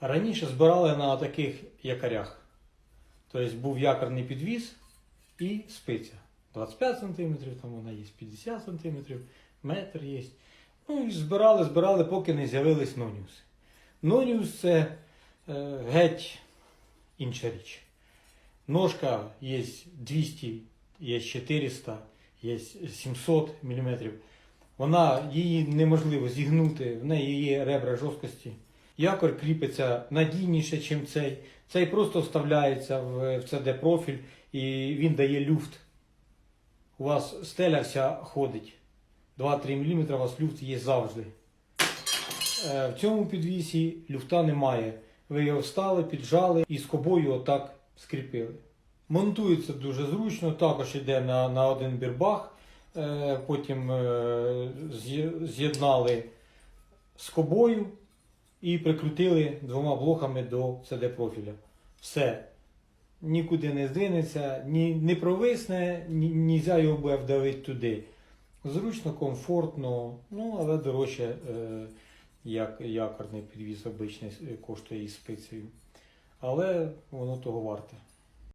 Раніше збирали на таких якорях. Тобто був якорний підвіз і спиця. 25 см, там вона є 50 см, метр є. Ну і збирали, збирали, поки не з'явились нонюси. Нонюс це е, геть інша річ. Ножка є 200, є 400, є 700 мм. Вона її неможливо зігнути, в неї є ребра жорсткості. Якор кріпиться надійніше, ніж цей. Цей просто вставляється в, CD профіль і він дає люфт. У вас стеля вся ходить. 2-3 мм у вас люфт є завжди. Е, В цьому підвісі люфта немає. Ви його встали, піджали і скобою отак скріпили. Монтується дуже зручно, також йде на, на один бірбах. Е, Потім е, з'є- з'єднали скобою і прикрутили двома блоками до CD профіля. Все. Нікуди не здвинеться, ні, не провисне, ні, нельзя його буде вдавити туди. Зручно, комфортно, ну але дорожче, е, як якорний підвіз обичний е, коштує із спицею. Але воно того варте.